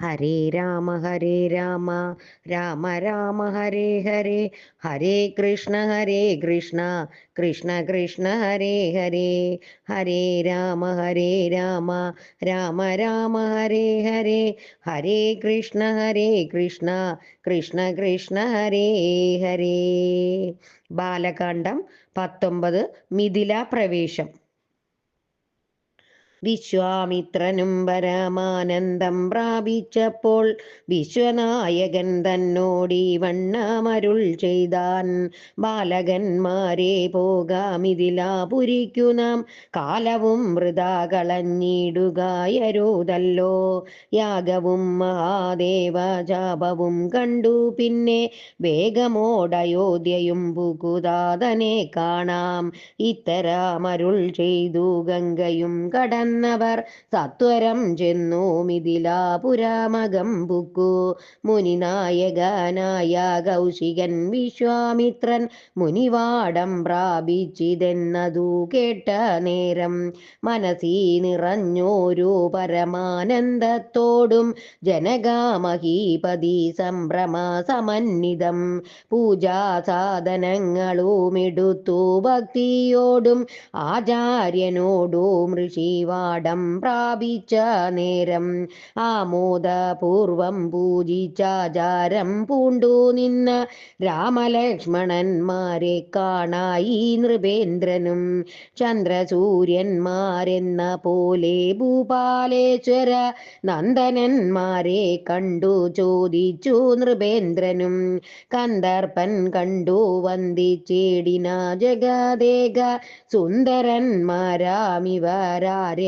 ഹരേ രാമ ഹരേ രാമ രാമ രാമ ഹരേ ഹരേ ഹരേ കൃഷ്ണ ഹരേ കൃഷ്ണ കൃഷ്ണ കൃഷ്ണ ഹരേ ഹരേ ഹരേ രാമ ഹരേ രാമ രാമ രാമ ഹരേ ഹരേ ഹരേ കൃഷ്ണ ഹരേ കൃഷ്ണ കൃഷ്ണ കൃഷ്ണ ഹരേ ഹരേ. ബാലകാണ്ഡം പത്തൊമ്പത് മിഥില പ്രവേശം. വിശ്വാമിത്രനും പരമാനന്ദം പ്രാപിച്ചപ്പോൾ വിശ്വനായകൻ തന്നോടി വണ്ണമരുൾ ചെയ്താൻ ബാലകന്മാരെ പോകാമിതിലാപുരിക്കു നാം. കാലവും വൃതാ കളഞ്ഞിടുകയരുതല്ലോ യാഗവും മഹാദേവ ജാപവും കണ്ടു പിന്നെ വേഗമോടയോധ്യയും പുകുതാതനെ കാണാം. ഇത്തരമരുൾ ചെയ്തു ഗംഗയും കടന്നവർ സത്വരം ചെന്നു മിഥിലാപുരാമകം പുക്കു മുനിനായകനായ കൗശികൻ വിശ്വാമിത്രൻ മുനിവാടം പ്രാപിച്ചിതെന്നതു കേട്ട നേരം മനസ്സി നിറഞ്ഞോരു പരമാനന്ദത്തോടും ജനകാമഹീപതി സംഭ്രമ സമന്വിതം പൂജാസാധനങ്ങളുമെടുത്തു ഭക്തിയോടും ആചാര്യനോടും ഋഷിവാടം പ്രാപിച്ച നേരം ആമോദപൂർവം പൂജിച്ചാചാരം പൂണ്ടു നിന്ന രാമലക്ഷ്മണന്മാരെ കാണായി നൃപേന്ദ്രനും ചന്ദ്രസൂര്യന്മാരെന്ന പോലെ ഭൂപാലേശ്വര നന്ദനന്മാരെ കണ്ടു ചോദിച്ചു നൃപേന്ദ്രനും. കന്ദർപ്പൻ കണ്ടു വന്ദിച്ചേടിന ജഗദേക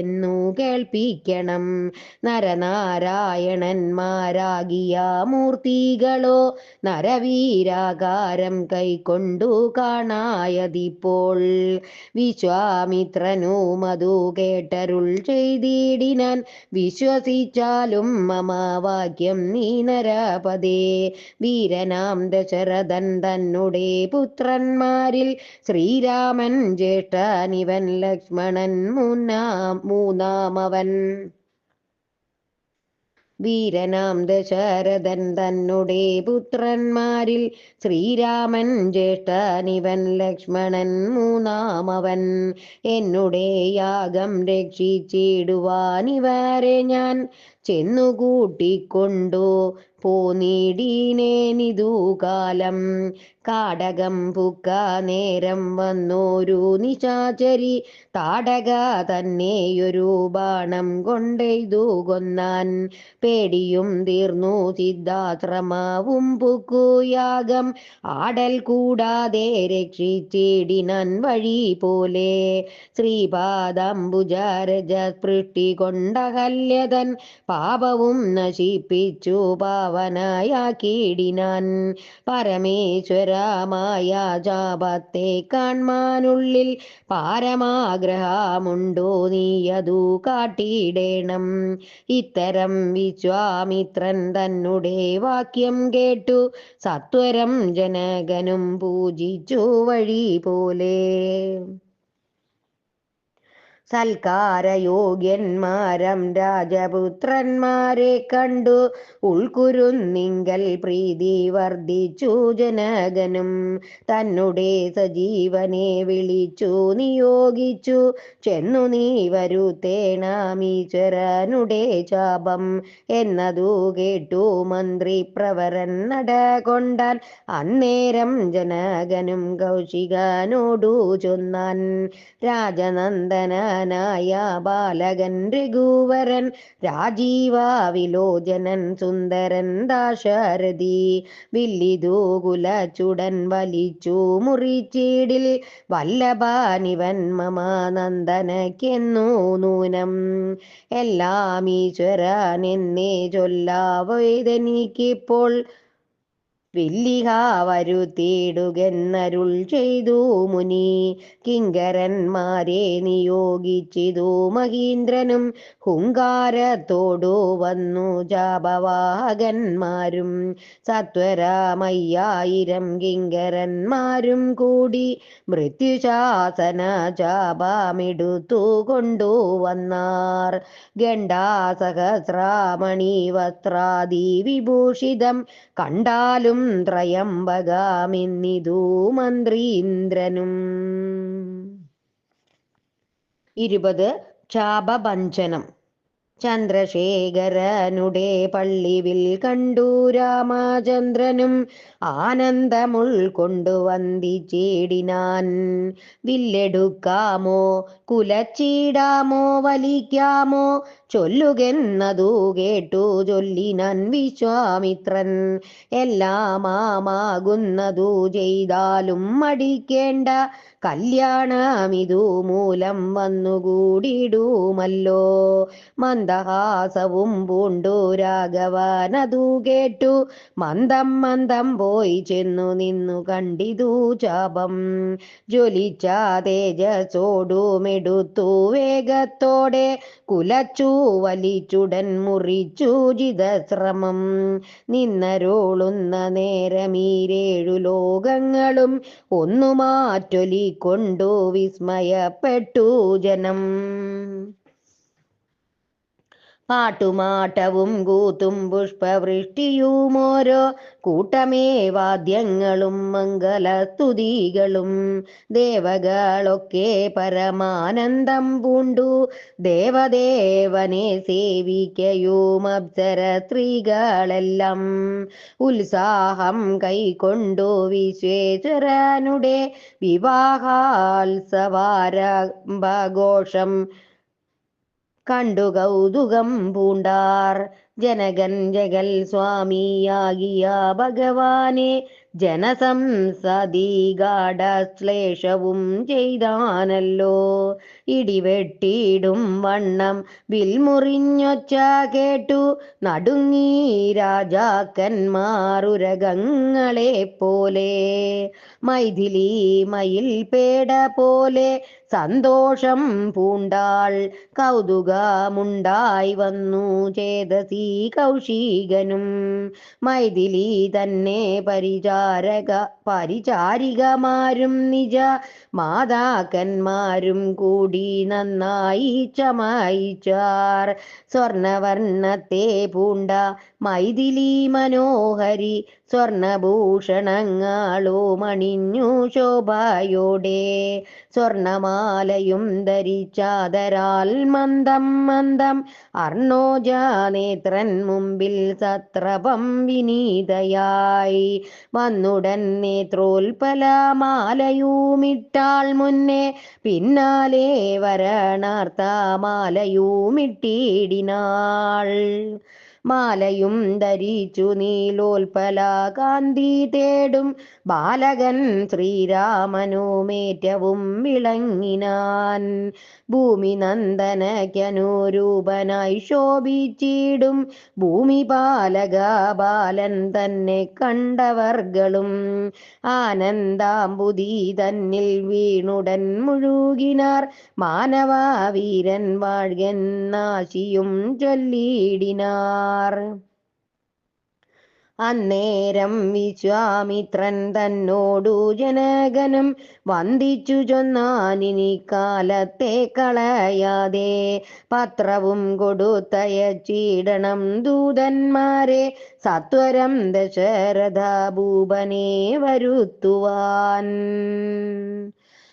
സുന്ദരന്മാരാമിവരാരെന്നു കേൾപ്പിക്കണം. നരനാരായണന്മാരാകിയ മൂർത്തികളോ നരവീരാകാരം കൈക്കൊണ്ടു കാണായതിപ്പോൾ. വിശ്വാമിത്രനും അതു കേട്ടരുൾ ചെയ്തിടിനാൻ വിശ്വസിച്ചാലും മമാവാക്യം നീ നരപദേ. വീരനാം ദശരഥൻ തന്നുടെ പുത്രന്മാരിൽ ശ്രീരാമൻ ജ്യേഷ്ഠനിവൻ ലക്ഷ്മണൻ മൂന്നാം മൂന്നാമവൻ. വീരനാം ദശരഥൻ തന്നുടെ പുത്രന്മാരിൽ ശ്രീരാമൻ ജ്യേഷ്ഠനിവൻ ലക്ഷ്മണൻ മൂന്നാമവൻ. എന്നുടെ യാഗം രക്ഷിച്ചിടുവാനിവരെ ഞാൻ ചെന്നുകൂട്ടിക്കൊണ്ടു. കാലം. കാടകം പുക്ക നേരം വന്നോരു നിശാചരി. താടക തന്നെയൊരു ബാണം കൊണ്ടെയ്തു കൊന്നാൻ. പേടിയും തീർന്നു സിദ്ധാശ്രമാവും പുക്കുയാഗം. ആടൽ കൂടാതെ രക്ഷിച്ചിടിനൻ വഴി പോലെ. ശ്രീപാദംബുജാരജ സ്പൃഷ്ടി കൊണ്ടഹല്യതൻ പാപവും നശിപ്പിച്ചു പാവനായാക്കിയിടിനാൻ പരമേശ്വരമായ ജാപത്തെ കാൺമാനുള്ളിൽ പാരമാഗ്രഹമുണ്ടോ നീയതു കാട്ടിയിടേണം. ഇത്തരം വിശ്വാമിത്രൻ തന്നുടെ വാക്യം കേട്ടു. സത്വരം ജനകനും പൂജിച്ചു വഴി പോലെ സൽക്കാരയോഗ്യന്മാരം രാജപുത്രന്മാരെ കണ്ടു. ഉൾക്കുരുന്നിങ്കൽ പ്രീതി വർദ്ധിച്ചു ജനകനും. തന്നുടെ സജീവനെ വിളിച്ചു നിയോഗിച്ചു. ചെന്നു നീ വരുത്തേണാമീശ്വരനുടെ ശാപം. എന്നതു കേട്ടു മന്ത്രി പ്രവരൻ നട കൊണ്ടാൻ അന്നേരം ജനകനും കൗശികനോടു ചൊന്നാൻ. രാജനന്ദനായ ബാലകൻ രഘുവരൻ രാജീവാവിലോചനൻ സുന്ദരൻ ദാശരഥി. വില്ലിതൂകുല ചുടൻ വലിച്ചു മുറിച്ചീടിൽ വല്ലഭാനിവൻ മമ നന്ദനക്കെന്നു നൂനം. എല്ലാം ഈശ്വരൻ എന്നേ വില്ലിഹ വരുത്തിയിടുകെന്നരുൾ ചെയ്തു മുനി. കിങ്കരന്മാരെ നിയോഗിച്ചിതു മഹീന്ദ്രനും. ഹുങ്കാരത്തോടു വന്നു ജാപവാഹകന്മാരും. സത്വരമയ്യായിരം കിങ്കരന്മാരും കൂടി മൃത്യുശാസന ജാപമെടുത്തു കൊണ്ടുവന്നാർ ഗണ്ടാസഹസ്രാമണി വസ്ത്രാദി വിഭൂഷിതം കണ്ടാലും ത്രയംബകമെന്നിതു മന്ത്രീന്ദ്രനും. ഇരുപത് ചാപഭഞ്ജനം. ചന്ദ്രശേഖരനുടെ പള്ളിവിൽ കണ്ടു രാമചന്ദ്രനും ആനന്ദമുൾക്കൊണ്ടു വന്ദിച്ചേടിനാൻ. വില്ലെടുക്കാമോ കുലച്ചീടാമോ വലിക്കാമോ ചൊല്ലുകെന്നതു കേട്ടു ചൊല്ലിനാൻ വിശ്വാമിത്രൻ. എല്ലാമാകുന്നതു ചെയ്താലും മടിക്കേണ്ട കല്യാണമിതു മൂലം വന്നുകൂടിയിടുമല്ലോ. മന്ദഹാസവും പൂണ്ടു രാഘവനതു കേട്ടു. മന്ദം മന്ദം പോയി ചെന്നു നിന്നു കണ്ടിതു ചാപം ജ്വലിച്ച തേജസോടുമെടുത്തു വേഗത്തോടെ. കുലച്ചു വലിച്ചുടൻ മുറിച്ചു ജിതശ്രമം. നിന്നരോളുന്ന നേരമീരേഴു ലോകങ്ങളും ഒന്നു ಕೊಡು ವಿಸ್ಮಯ ಪಟ್ಟು ಜನಂ പാട്ടുമാട്ടവും കൂത്തും പുഷ്പവൃഷ്ടിയും ഓരോ കൂട്ടമേ വാദ്യങ്ങളും മംഗലസ്തുതികളും ദേവകളൊക്കെ പരമാനന്ദം പൂണ്ടു. ദേവദേവനെ സേവിക്കയും അപ്സര സ്ത്രീകളെല്ലാം ഉത്സാഹം കൈക്കൊണ്ടു വിശ്വേശ്വരനുടെ വിവാഹാത്സവാരംഭഘോഷം കണ്ടു കൗതുകം പൂണ്ടാർ. ജനകൻ ജഗൽ സ്വാമിയാകിയ ഭഗവാനെ ജനസംസതികാഢശ്ലേഷവും ചെയ്താനല്ലോ. ഇടിവെട്ടിയിടും വണ്ണം വിൽമുറിഞ്ഞൊച്ച കേട്ടു. നടുങ്ങി രാജാക്കന്മാരുരകങ്ങളെ പോലെ മൈഥിലി മയിൽ പേട പോലെ സന്തോഷം പൂണ്ടാൾ കൗതുകമുണ്ടായി വന്നു ചേതസി കൗശികനും. മൈഥിലി തന്നെ പരിചാരക പരിചാരികമാരും നിജ മാതാക്കന്മാരും കൂടി നന്നായി ചമായിച്ചാർ സ്വർണവർണത്തെ പൂണ്ട മൈഥിലി മനോഹരി സ്വർണഭൂഷണങ്ങളോ മണിഞ്ഞു ശോഭയോടെ. സ്വർണമാലയും ധരിച്ചാതരാൽ മന്ദം മന്ദം അർണോജാനേത്രൻ മുമ്പിൽ സത്രപം വിനീതയായി. വന്നുടൻ നേത്രോൽപലമാലയുമിട്ടാൾ മുന്നേ പിന്നാലെ വരണാർത്തമാലയുമിട്ടിടിനാൾ. മാലയും ധരിച്ചു നീലോൽപല കാന്തി തേടും. ബാലകൻ ശ്രീരാമനുമേറ്റവും വിളങ്ങിനാൻ. ഭൂമി നന്ദനയ്ക്കനുരൂപനായി ശോഭിച്ചിടും. ഭൂമി പാലക ബാലൻ തന്നെ കണ്ടവർകളും ആനന്ദാമ്പുതി തന്നിൽ വീണുടൻ മുഴുകിനാർ. മാനവ വീരൻ നാശിയും ചൊല്ലിയിടിനാർ അന്നേരം വിശ്വാമിത്രൻ തന്നോടു ജനഗനം വന്ദിച്ചു ചൊന്നാനിനി കാലത്തെ കളയാതെ പത്രവും ചീടണം ദൂതന്മാരെ. സത്വരം ദശരഥ ഭൂപനെ വരുത്തുവാൻ.